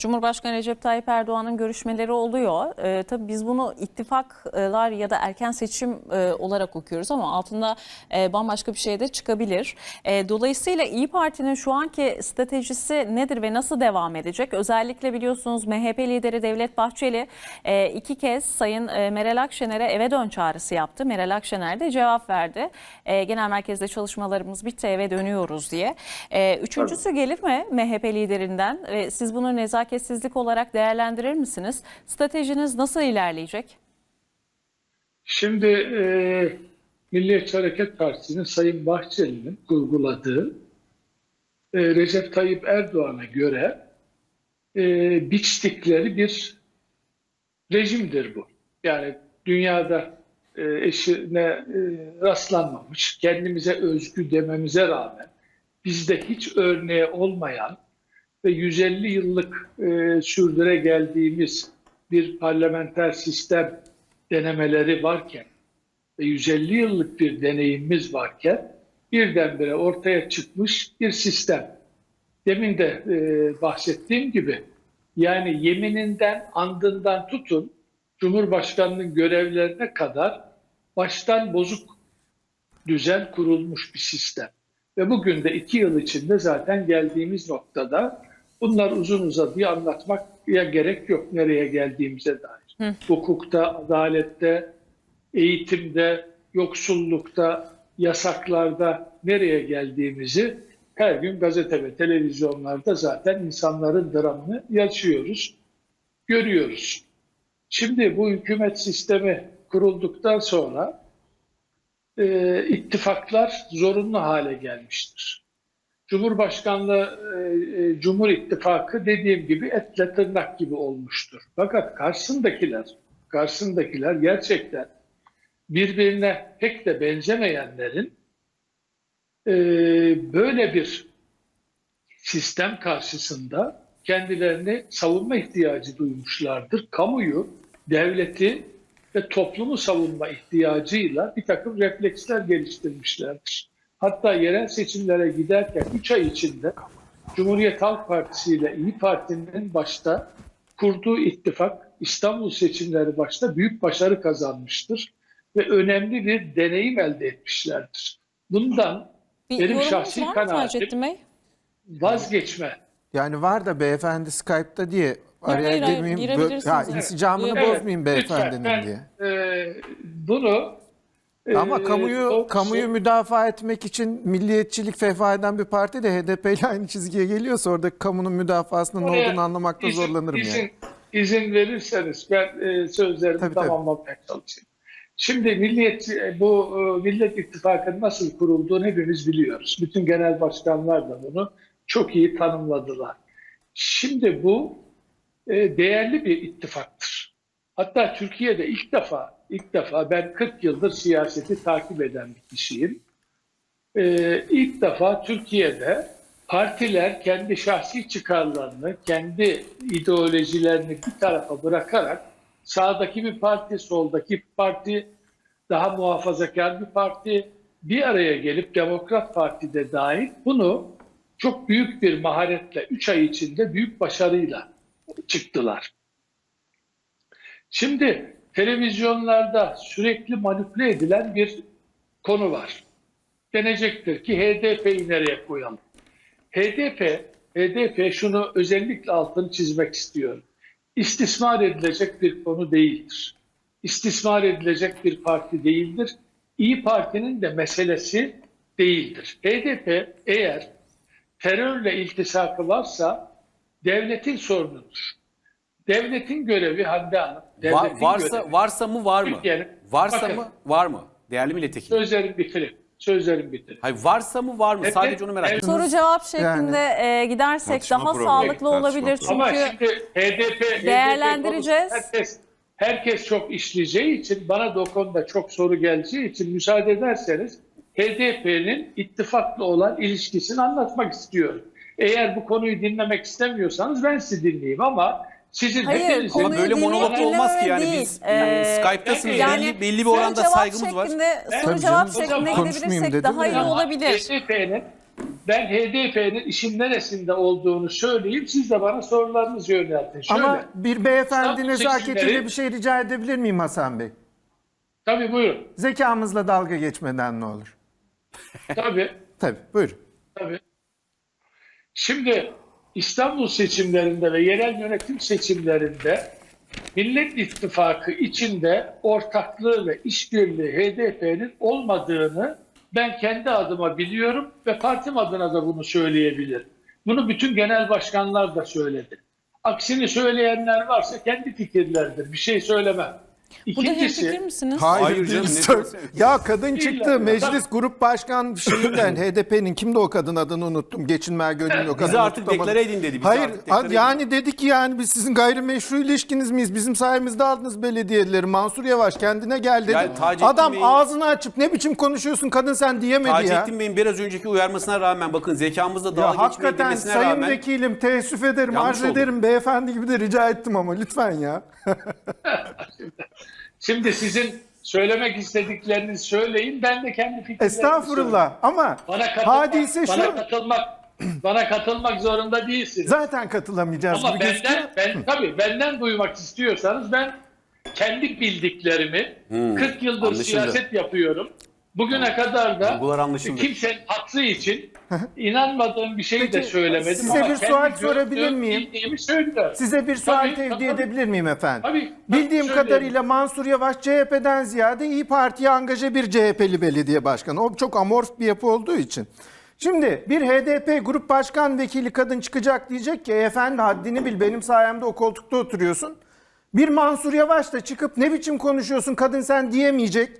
Cumhurbaşkanı Recep Tayyip Erdoğan'ın görüşmeleri oluyor. Ee, tabii biz bunu ittifaklar ya da erken seçim e, olarak okuyoruz ama altında e, bambaşka bir şey de çıkabilir. E, dolayısıyla İyi Parti'nin şu anki stratejisi nedir ve nasıl devam edecek? Özellikle biliyorsunuz MHP lideri Devlet Bahçeli e, iki kez Sayın e, Meral Akşener'e eve dön çağrısı yaptı. Meral Akşener de cevap verdi. E, genel merkezde çalışmalarımız bitti eve dönüyoruz diye. E, üçüncüsü gelir mi MHP liderinden? Ve siz bunu nezaketsizlik olarak değerlendirir misiniz? Stratejiniz nasıl ilerleyecek? Şimdi e, Milliyetçi Hareket Partisi'nin Sayın Bahçeli'nin kurguladığı e, Recep Tayyip Erdoğan'a göre e, biçtikleri bir rejimdir bu. Yani dünyada e, eşine e, rastlanmamış, kendimize özgü dememize rağmen bizde hiç örneği olmayan ve 150 yıllık e, sürdüre geldiğimiz bir parlamenter sistem denemeleri varken ve 150 yıllık bir deneyimimiz varken birdenbire ortaya çıkmış bir sistem. Demin de e, bahsettiğim gibi yani yemininden, andından tutun Cumhurbaşkanının görevlerine kadar baştan bozuk düzen kurulmuş bir sistem. Ve bugün de iki yıl içinde zaten geldiğimiz noktada bunlar uzun uzadıya anlatmaya gerek yok nereye geldiğimize dair. Hukukta, adalette, eğitimde, yoksullukta, yasaklarda nereye geldiğimizi her gün gazete ve televizyonlarda zaten insanların dramını yaşıyoruz, görüyoruz. Şimdi bu hükümet sistemi kurulduktan sonra e, ittifaklar zorunlu hale gelmiştir. Cumhurbaşkanlığı, e, e, Cumhur İttifakı dediğim gibi etle tırnak gibi olmuştur. Fakat karşısındakiler, karşısındakiler gerçekten birbirine pek de benzemeyenlerin e, böyle bir sistem karşısında kendilerini savunma ihtiyacı duymuşlardır. Kamuyu, devleti ve toplumu savunma ihtiyacıyla bir takım refleksler geliştirmişlerdir. Hatta yerel seçimlere giderken 3 ay içinde Cumhuriyet Halk Partisi ile İyi Parti'nin başta kurduğu ittifak İstanbul seçimleri başta büyük başarı kazanmıştır ve önemli bir deneyim elde etmişlerdir. Bundan Bir Benim şahsi kanaatim- vazgeçme Yani var da beyefendi Skype'ta diye araya hayır, hayır, girmeyeyim. girebilirsiniz, Bö- ha, evet. insicamını Evet, bozmayayım beyefendinin lütfen, diye. ben, e, bunu Ama kamuyu doğrusu- kamuyu müdafaa etmek için milliyetçilik fevva eden bir parti de HDP ile aynı çizgiye geliyorsa orada kamunun müdafasının ne olduğunu anlamakta izin- zorlanırım izin, yani. İzin verirseniz ben e, sözlerimi Tabii, tabii. tamamlamaya çalışayım. Şimdi bu e, Millet İttifakı'nın nasıl kurulduğunu hepimiz biliyoruz. Bütün genel başkanlar da bunu çok iyi tanımladılar. Şimdi bu e, değerli bir ittifaktır. Hatta Türkiye'de ilk defa, ilk defa ben 40 yıldır siyaseti takip eden bir kişiyim. Ee, ilk defa Türkiye'de partiler kendi şahsi çıkarlarını, kendi ideolojilerini bir tarafa bırakarak sağdaki bir parti, soldaki bir parti, daha muhafazakar bir parti bir araya gelip Demokrat Parti'de dahil bunu çok büyük bir maharetle 3 ay içinde büyük başarıyla çıktılar. Şimdi televizyonlarda sürekli manipüle edilen bir konu var. Denecektir ki HDP'yi nereye koyalım? HDP, HDP şunu özellikle altını çizmek istiyorum. İstismar edilecek bir konu değildir. İstismar edilecek bir parti değildir. İyi Parti'nin de meselesi değildir. HDP eğer terörle iltisakı varsa devletin sorunudur. Devletin görevi Hande Hanım. Va- devletin varsa görevi- varsa mı var mı? Türkiye'nin- Varsa Bakın. mı var mı? Değerli milletvekili. Sözlerim bitireyim. Sözlerim bitireyim. Hayır varsa mı var mı? Evet, Sadece onu merak ediyorum. Soru cevap şeklinde e, gidersek Tartışma daha programı, sağlıklı tartışma olabilir programı. Ama çünkü şimdi HDP, HDP Değerlendireceğiz. konusunu herkes, herkes çok işleyeceği için bana da o konuda çok soru geleceği için müsaade ederseniz HDP'nin ittifakla olan ilişkisini anlatmak istiyorum. Eğer bu konuyu dinlemek istemiyorsanız ben sizi dinleyeyim ama sizin Hayır, hepinizin... Ama Konuyu böyle dinleyip monolog olmaz ki yani dinlememe biz değil. e, Ee, Skype'tasınız yani belli, belli bir soru oranda cevap saygımız var. şeklinde, soru Tabii cevap canım. şeklinde Konuşmayayım gidebilirsek dedim daha ya. iyi olabilir. HDP'nin ben HDP'nin işin neresinde olduğunu söyleyeyim. Siz de bana sorularınızı yöneltin. Şöyle. Ama bir beyefendi İstanbul nezaketiyle seçimleri- bir şey rica edebilir miyim Hasan Bey? Tabii buyurun. Zekamızla dalga geçmeden ne olur? Tabii. Tabii buyurun. Tabii. Şimdi İstanbul seçimlerinde ve yerel yönetim seçimlerinde Millet İttifakı içinde ortaklığı ve işbirliği HDP'nin olmadığını ben kendi adıma biliyorum ve partim adına da bunu söyleyebilirim. Bunu bütün genel başkanlar da söyledi. Aksini söyleyenler varsa kendi fikirleridir. Bir şey söylemem. Burada İkincisi, hemfikir misiniz? Hayır değil, canım, ne sö- diyorsun? Ya kadın çıktı meclis grup başkan şeyinden HDP'nin kimdi o kadın adını unuttum. Geçinmez gönül o kadın. Bizi artık deklare edin dedi. Bizi Hayır artık deklare edin. yani dedi ki yani biz sizin gayrimeşru ilişkiniz miyiz? Bizim sayemizde aldınız belediyeleri. Mansur Yavaş kendine gel dedi. Yani Taceddin Adam Bey'in- ağzını açıp ne biçim konuşuyorsun kadın sen diyemedi ya. Taceddin Bey'in biraz önceki uyarmasına rağmen bakın zekamızla Ya dalga geçmeye hakikaten demesine sayın rağmen vekilim teessüf ederim Yanlış arz oldu. ederim beyefendi gibi de rica ettim ama lütfen ya. şimdi sizin söylemek istediklerinizi söyleyin. Ben de kendi söyleyeyim. Estağfurullah ama Bana katılmak, hadise şu bana katılmak, bana katılmak zorunda değilsiniz. zaten katılamayacağız Ama gibi gözüküyor. benden, ben, tabii benden duymak istiyorsanız ben kendi bildiklerimi 40 yıldır anlaşıldı. siyaset yapıyorum. Bugüne kadar da Duygular anlaşıldı. kimsenin hatırı için inanmadığım bir şey de Peki, söylemedim. size ama bir kendi sual gördüğüm, sorabilir miyim? Bildiğimi söylüyorum. Size bir sual Tabii, tevdi tabii. edebilir miyim efendim? Tabii, tabii, Bildiğim söyleyin. kadarıyla Mansur Yavaş CHP'den ziyade İyi Parti'ye angaje bir CHP'li belediye başkanı. O çok amorf bir yapı olduğu için. Şimdi bir HDP grup başkan vekili kadın çıkacak diyecek ki "E efendi haddini bil benim sayemde o koltukta oturuyorsun. Bir Mansur Yavaş da çıkıp ne biçim konuşuyorsun kadın sen diyemeyecek.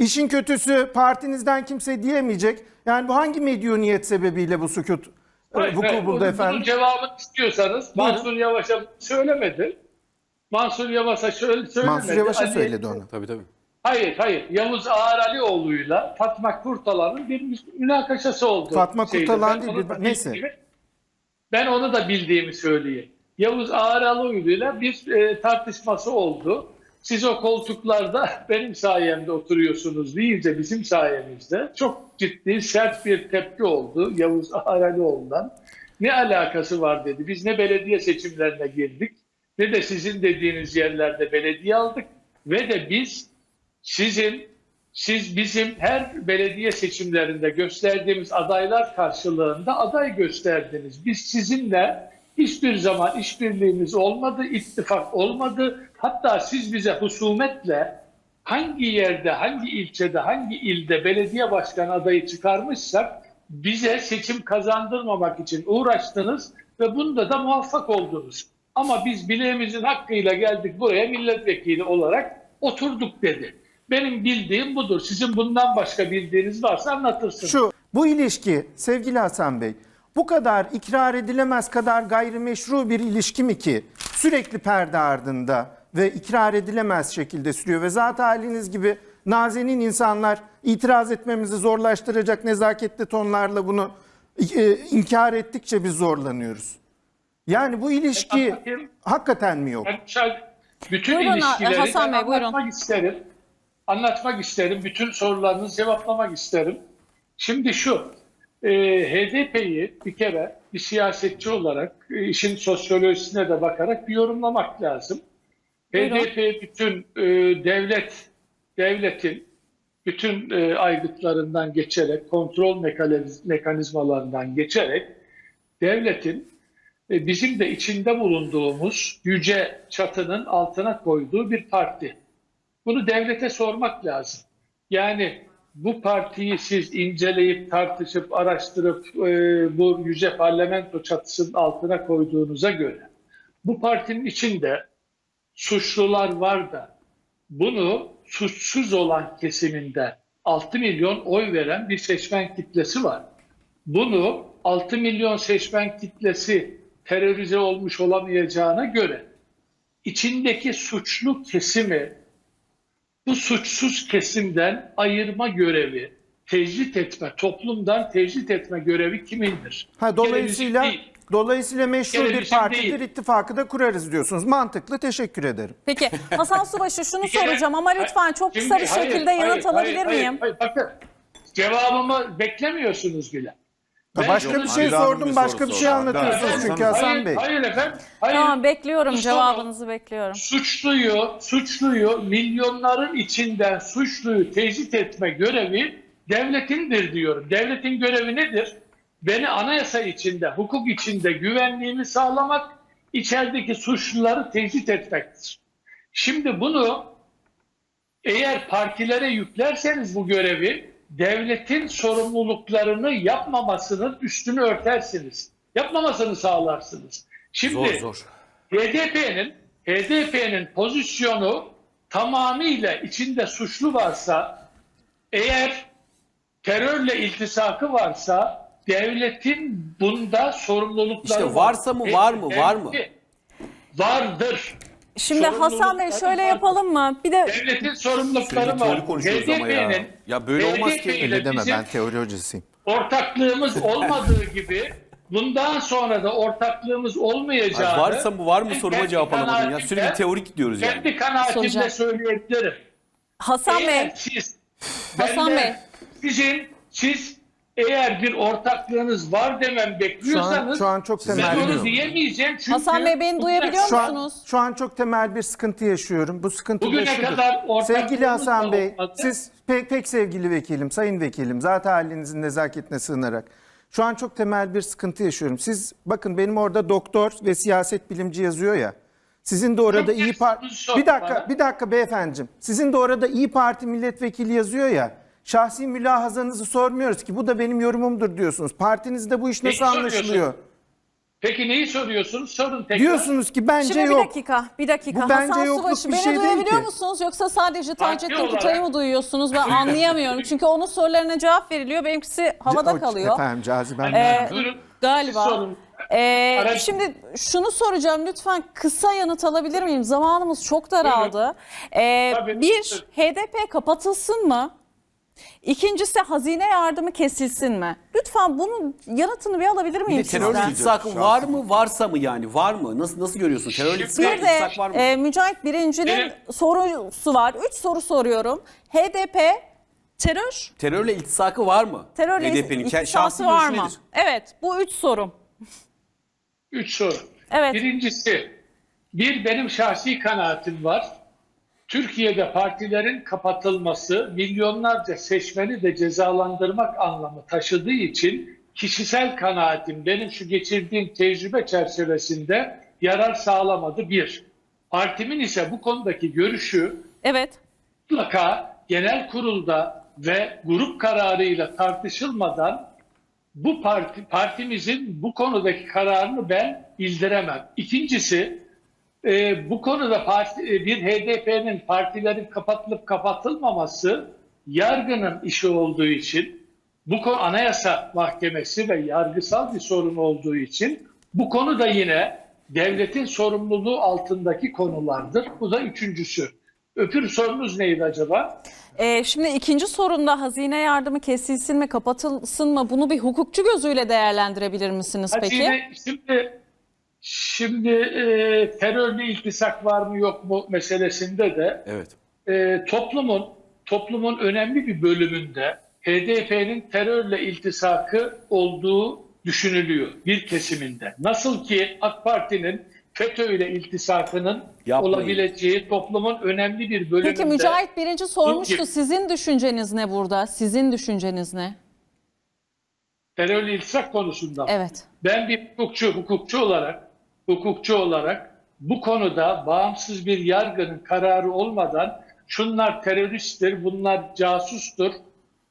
İşin kötüsü partinizden kimse diyemeyecek. Yani bu hangi medyuniyet sebebiyle bu sükut e, Hayır, vuku hayır. buldu Bunun- efendim? Bunun cevabını istiyorsanız Buyurun. Mansur Yavaş'a söylemedi. Mansur Yavaş'a şöyle söylemedi. Mansur Yavaş'a Ali- söyledi onu. Tabii tabii. Hayır hayır. Yavuz Ağralioğlu'yla Fatma Kurtalan'ın bir münakaşası oldu. Fatma. Kurtalan değil, bir- neyse. Ben onu da bildiğimi söyleyeyim. Yavuz Ağralioğlu'yla bir e, tartışması oldu. Siz o koltuklarda benim sayemde oturuyorsunuz deyince bizim sayemizde çok ciddi sert bir tepki oldu Yavuz Ağralioğlu'ndan. Ne alakası var dedi. Biz ne belediye seçimlerine girdik ne de sizin dediğiniz yerlerde belediye aldık ve de biz sizin siz bizim her belediye seçimlerinde gösterdiğimiz adaylar karşılığında aday gösterdiniz. Biz sizinle hiçbir zaman işbirliğimiz olmadı, ittifak olmadı. Hatta siz bize husumetle hangi yerde, hangi ilçede, hangi ilde belediye başkanı adayı çıkarmışsak bize seçim kazandırmamak için uğraştınız ve bunda da muvaffak oldunuz. Ama biz bileğimizin hakkıyla geldik buraya milletvekili olarak oturduk dedi. Benim bildiğim budur. Sizin bundan başka bildiğiniz varsa anlatırsınız. Şu bu ilişki sevgili Hasan Bey bu kadar ikrar edilemez kadar gayrimeşru bir ilişki mi ki sürekli perde ardında ve ikrar edilemez şekilde sürüyor ve zaten haliniz gibi nazenin insanlar itiraz etmemizi zorlaştıracak nezaketli tonlarla bunu e, inkar ettikçe biz zorlanıyoruz. Yani bu ilişki Bakayım. hakikaten mi yok? Bütün Buyurun, ilişkileri Hasan Bey, buyurun. anlatmak isterim. Anlatmak isterim. Bütün sorularınızı cevaplamak isterim. Şimdi şu, e, HDP'yi bir kere bir siyasetçi olarak e, işin sosyolojisine de bakarak bir yorumlamak lazım. HDP bütün e, devlet devletin bütün e, aygıtlarından geçerek, kontrol mekaniz- mekanizmalarından geçerek devletin e, bizim de içinde bulunduğumuz yüce çatının altına koyduğu bir parti. Bunu devlete sormak lazım. Yani bu partiyi siz inceleyip, tartışıp, araştırıp e, bu yüce parlamento çatısının altına koyduğunuza göre bu partinin içinde suçlular var da bunu suçsuz olan kesiminde 6 milyon oy veren bir seçmen kitlesi var. Bunu 6 milyon seçmen kitlesi terörize olmuş olamayacağına göre içindeki suçlu kesimi bu suçsuz kesimden ayırma görevi, tecrit etme, toplumdan tecrit etme görevi kimindir? Ha, dolayısıyla dolayısıyla meşru bir bizim partidir değil. ittifakı da kurarız diyorsunuz. Mantıklı teşekkür ederim. Peki Hasan Subaşı şunu Bir kere- soracağım ama lütfen çok kısa Şimdi bir hayır, şekilde hayır, yanıt hayır, alabilir hayır, miyim? hayır. Bakın cevabımı beklemiyorsunuz bile. Ben Başka bir şey sordum, bir başka soru bir şey sordu. anlatıyorsunuz Ben- çünkü Hasan hayır, Bey. Hayır efendim. Hayır. Tamam bekliyorum soru- cevabınızı bekliyorum. suçluyu, suçluyu milyonların içinden suçluyu tecrit etme görevi devletindir diyorum. Devletin görevi nedir? Beni anayasa içinde, hukuk içinde güvenliğimi sağlamak, içerideki suçluları tecrit etmektir. Şimdi bunu eğer partilere yüklerseniz bu görevi devletin sorumluluklarını yapmamasının üstünü örtersiniz. Yapmamasını sağlarsınız. Şimdi Zor zor. HDP'nin HDP'nin pozisyonu tamamıyla içinde suçlu varsa eğer terörle iltisakı varsa devletin bunda sorumlulukları İşte varsa mı, var mı, var mı? Vardır. Şimdi Hasan Bey şöyle yapalım mı? Bir de Devletin sorumlulukları Sürekli var. konuşuyoruz ama ya. HDP'nin Ya böyle olmaz ki. HDP ile Öyle deme bizim ben teori hocasıyım. ortaklığımız olmadığı gibi bundan sonra da ortaklığımız olmayacağını Ay varsa mı var mı soruma kendi cevap alamadın ya. kanaatimle- Sürekli teorik diyoruz yani. Kendi kanaatimle Soracağım. söyleyebilirim. Hasan eğer Bey, siz, Hasan benden, Bey. Sizin, siz eğer bir ortaklığınız var demem Şu an, bekliyorsanız şu an çok ben temel onu diyemeyeceğim çünkü Hasan Bey beni duyabiliyor şu an, musunuz? şu an çok temel bir sıkıntı yaşıyorum. Bu sıkıntı da Bugüne şudur. kadar ortaklığımız Sevgili Hasan da Bey, olmadı. siz pek, pek sevgili vekilim, sayın vekilim, zaten halinizin nezaketine sığınarak. Şu an çok temel bir sıkıntı yaşıyorum. Siz bakın benim orada doktor ve siyaset bilimci yazıyor ya. Sizin de orada Çok iyi Parti... Bir dakika, bana. bir dakika beyefendiciğim. Sizin de orada iyi Parti milletvekili yazıyor ya. Şahsi mülahazanızı sormuyoruz ki bu da benim yorumumdur diyorsunuz. Partinizde bu iş Neyi nasıl anlaşılıyor? soruyorsun? Peki neyi soruyorsunuz? Sorun tekrar. Diyorsunuz ki bence Şimdi bir yok. dakika, bir dakika. Bu bence Hasan yokluk Subaşı bir beni şey değil duyabiliyor ki. musunuz yoksa sadece Taceddin olarak- Kutay'ı mı duyuyorsunuz? Ben anlayamıyorum. Çünkü onun sorularına cevap veriliyor. Benimkisi havada O- kalıyor. Efendim caziben. Ee, Buyurun. Galiba. Sorun. Ee, şimdi şunu soracağım lütfen kısa yanıt alabilir miyim? Zamanımız çok daraldı. Ee, Tabii. bir, HDP kapatılsın mı? İkincisi hazine yardımı kesilsin mi? Lütfen bunun yanıtını bir alabilir Bir miyim de terörle sizden? var mı? Varsa mı yani? Var mı? Nasıl nasıl görüyorsun? İltisak, Bir de iltisak var mı? e, Mücahit Birinci'nin Evet. sorusu var. Üç soru soruyorum. HDP terör, Terörle iltisakı var mı? terörle HDP'nin ke- şahsi var görüşü mı? nedir? Evet bu üç sorum. Üç soru. Evet. Birincisi, bir benim şahsi kanaatim var. Türkiye'de partilerin kapatılması milyonlarca seçmeni de cezalandırmak anlamı taşıdığı için kişisel kanaatim benim şu geçirdiğim tecrübe çerçevesinde yarar sağlamadı bir. Partimin ise bu konudaki görüşü Evet. mutlaka genel kurulda ve grup kararıyla tartışılmadan bu parti partimizin bu konudaki kararını ben bildiremem. İkincisi e, bu konuda parti, e, bir HDP'nin partilerin kapatılıp kapatılmaması yargının işi olduğu için bu konu anayasa mahkemesi ve yargısal bir sorun olduğu için bu konu da yine devletin sorumluluğu altındaki konulardır. Bu da üçüncüsü. Öpür sorunuz neydi acaba? Ee, şimdi ikinci sorunda hazine yardımı kesilsin mi, kapatılsın mı? Bunu bir hukukçu gözüyle değerlendirebilir misiniz peki? Hazine, şimdi şimdi e, terörle iltisak var mı yok mu meselesinde de Evet. e, toplumun toplumun önemli bir bölümünde HDP'nin terörle iltisakı olduğu düşünülüyor bir kesiminde. Nasıl ki AK Parti'nin FETÖ ile iltisakının Yapmayın. olabileceği toplumun önemli bir bölümünde. Peki Mücahit Birinci sormuştu. Sizin düşünceniz ne burada? Sizin düşünceniz ne? terörle iltisak konusunda. Evet. Ben bir hukukçu, hukukçu olarak, hukukçu olarak bu konuda bağımsız bir yargının kararı olmadan şunlar teröristtir, bunlar casustur,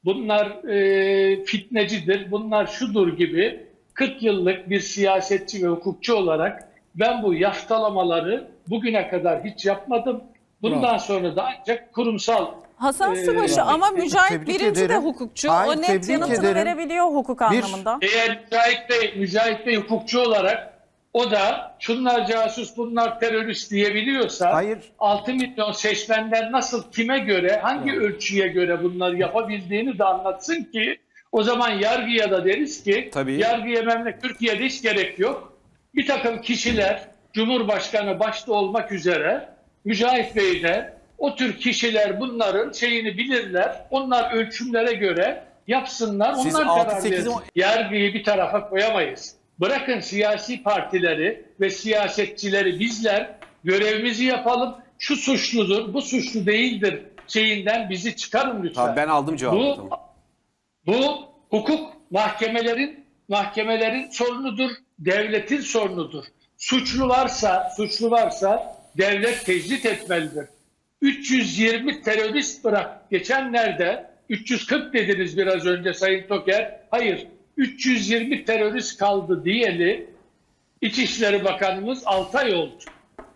bunlar e, fitnecidir, bunlar şudur gibi 40 yıllık bir siyasetçi ve hukukçu olarak ben bu yaftalamaları bugüne kadar hiç yapmadım. Bundan sonra da ancak kurumsal Hasan Ee, Subaşı ama Mücahit tebrik Birinci de ederim. hukukçu. Hayır, o net yanıtını ederim. verebiliyor hukuk Bir- anlamında. Eğer Mücahit Bey, Mücahit Bey hukukçu olarak o da şunlar casus bunlar terörist diyebiliyorsa Hayır. 6 milyon seçmenden nasıl kime göre hangi ölçüye göre bunları yapabildiğini de anlatsın ki o zaman yargıya da deriz ki Tabii. yargıya memleket Türkiye'de hiç gerek yok. Bir takım kişiler Cumhurbaşkanı başta olmak üzere Mücahit Bey de o tür kişiler bunların şeyini bilirler. Onlar ölçümlere göre Yapsınlar. Siz onlar karar versin. Yargıyı bir tarafa koyamayız. Bırakın siyasi partileri ve siyasetçileri bizler görevimizi yapalım. Şu suçludur, bu suçlu değildir şeyinden bizi çıkarın lütfen. Tamam ben aldım cevabı. Bu tamam. bu hukuk mahkemelerin mahkemelerin sorunudur, devletin sorunudur. Suçlu varsa, suçlu varsa devlet tecrit etmelidir. 320 terörist bırak. Geçenlerde 340 dediniz biraz önce Sayın Toker. Hayır, 320 terörist kaldı diyeli İçişleri Bakanımız 6 ay oldu.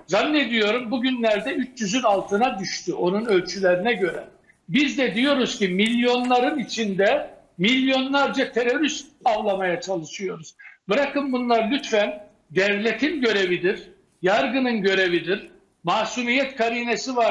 Zannediyorum bugünlerde 300'ün altına düştü onun ölçülerine göre. Biz de diyoruz ki milyonların içinde milyonlarca terörist avlamaya çalışıyoruz. Bırakın bunlar lütfen devletin görevidir, yargının görevidir. Masumiyet karinesi var.